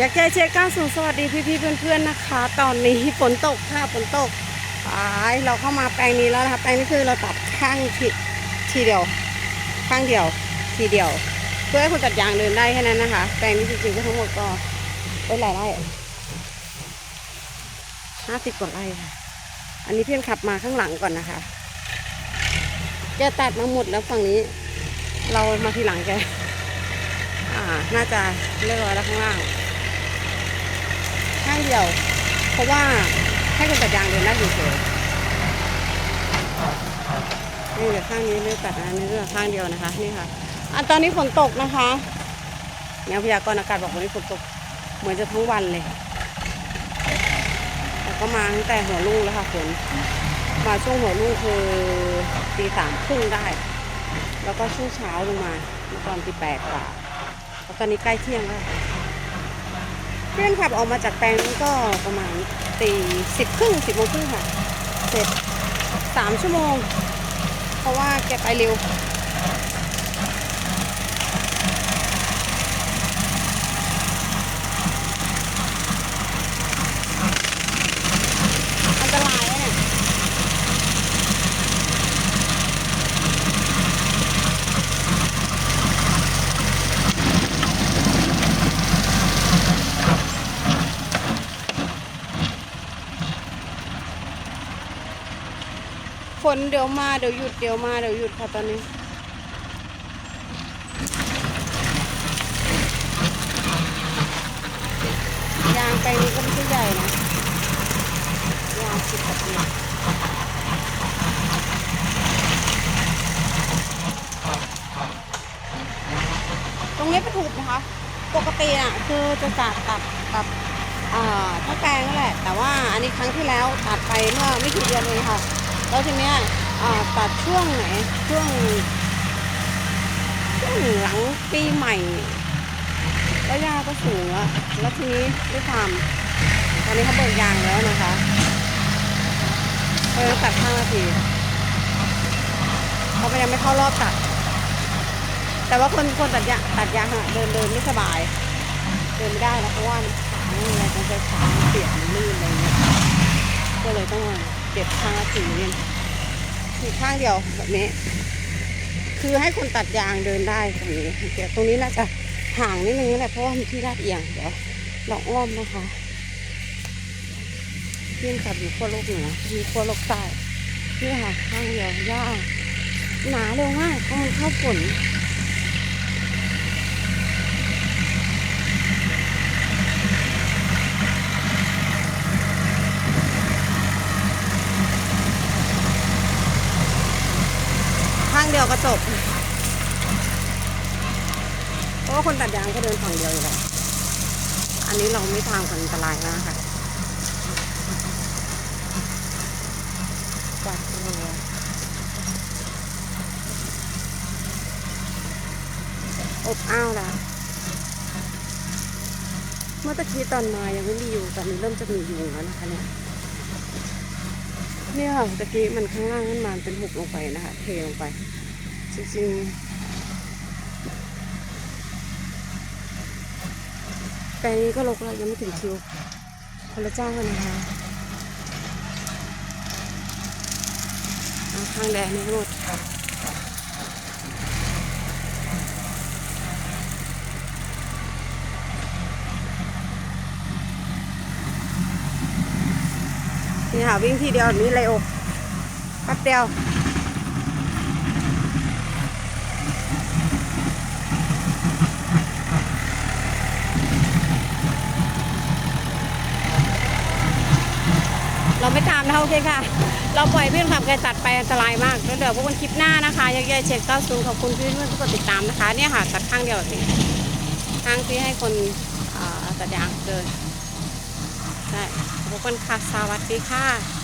อยากแก้เช็ก้าวสูงสวัสดีพี่ๆเพื่อนๆนะคะ ตอนนี้ฝนตกค่ะฝนตกไปเราเข้ามาแปลงนี้แล้วนะคะแปลงนี้คือเราตัดข้างทีทีเดียว ข้างเดียว ทีเดียว เพื่อให้คนตัดยางเดินได้แค่นั้นนะคะ แปลงนี้จริงๆก็ทั้งหมดก็เป็นหลายไร่ห้าสิบกว่าไร่ค่ะ อันนี้เพื่อนขับมาข้างหลังก่อนนะคะแกตัดมาหมดแล้วฝั่งนี้ เรามาทีหลังแก อ่า น่าจะเรียบร้อยแล้วข้างล่างางเดียว เพราะว่าให้คนตัดยางเดินได้เฉยนี่เหลือข้างนี้เลือกตัดนะนี่เหลือข้างเดียวนะคะนี่ค่ะอันตอนนี้ฝนตกนะคะแนวพยากรณ์อากาศบอกวันนี้ฝนตกเหมือนจะทั้งวันเลยแต่ก็มาตั้งแต่หัวรุ่งแล้วค่ะฝนมาช่วงหัวรุ่งคือตีสามครึ่งได้ แล้วก็ช่วงเช้าลงมาเมื่อตอนตีแปดกว่าแล้วตอนนี้ใกล้เที่ยงแล้ว เพื่อนขับออกมาจากแปลงนั้ก็ประมาณตีสิบครึ่งสิบโมงครึ่งค่ะ เสร็จสามชั่วโมง เพราะว่าแกไปเร็ว อันตรายนะเนี่ย ฝนเดี๋ยวมาเดี๋ยวหยุดเดี๋ยวมาเดี๋ยวหยุดค่ะตอนนี้ยางแปนี้ก็ไม่ใช่ใหญ่นะยางสิบกว่าปีตรงนี้เป็นถูกนะคะ ปกติน่ะคือจะจัดตัดตัดอ่าทั้งแปลงนั่นแหละ แต่ว่าอันนี้ครั้งที่แล้วตัดไปเมื่อไม่กี่เดือนเองค่ะ แล้วทีเนี้ยอ่าตัดช่วงไหนช่วงช่วงหลังปีใหม่แล้วยาก็สูงแล้วแล้วทีนี้ด้วยความตอนนี้เขาเบิกยางแล้วนะคะเลยตัดห้านาทีเขาก็ยังไม่เข้ารอบตัด แต่ว่าคนคนตัดยางตัดยางอะเดินเดินไม่สบาย เดินไม่ได้แล้วเพราะว่ามันขาอะไรต้องใช้ขาเปียกลื่นอะไรเงี้ยก็เลย ต้องมาเก็บข้างสี่เนี่ยคือข้างเดียวแบบนี้ คือให้คนตัดยางเดินได้ตรงนี้เดี๋ยวตรงนี้น่าจะห่างนิดนึงแหละเพราะว่ามีที่ลาดเอียงเดี๋ยวเราอ้อมนะคะเพื่อนขับอยู่ขั้วโลกเหนือมีขั้วโลกใต้นี่ค่ะข้างเดียวหญ้าหนาเร็วมากเพราะมันเข้าฝนางเดียวก็จบเพราะว่าคนตัดยางก็เดินฝั่งเดียวอยู่แล้วอันนี้เราไม่ทางอันตรายมากค่ะกวาดรัวอบอ้าวล้วเมื่อตะกี้ตอนมายังไม่มีอยุงตอนนี้เริ่มจะมีอยุงแล้วนะคะเนี่ย เนี่ยค่ะตะกี้มันข้างล่างมันมันเป็นหุบลงไปนะคะเทลงไป จริงๆแปลงนี้ก็ลกแล้วยังไม่ถึงคิวคนละเจ้ากันนะคะเอาข้างแดงนี่หมด นี่ค่ะวิ่งทีเดียวนี้เลยโอแป๊บเดียวเราไม่ตามนะคะโอเคค่ะ เราปล่อยเพื่อนขับแกตัดไปอันตรายมากแล้วเดี๋ยวพบกันคลิปหน้านะคะยักษ์ใหญ่เช็คเก้าศูนย์ขอบคุณเพื่อนๆที่กดติดตามนะคะ เนี่ยค่ะ ตัดข้างเดียวแบบนี้ข้างที่ให้คนอ่าตัดยางเดิน ใช่พบคุณค่ะ สวัสดีค่ะ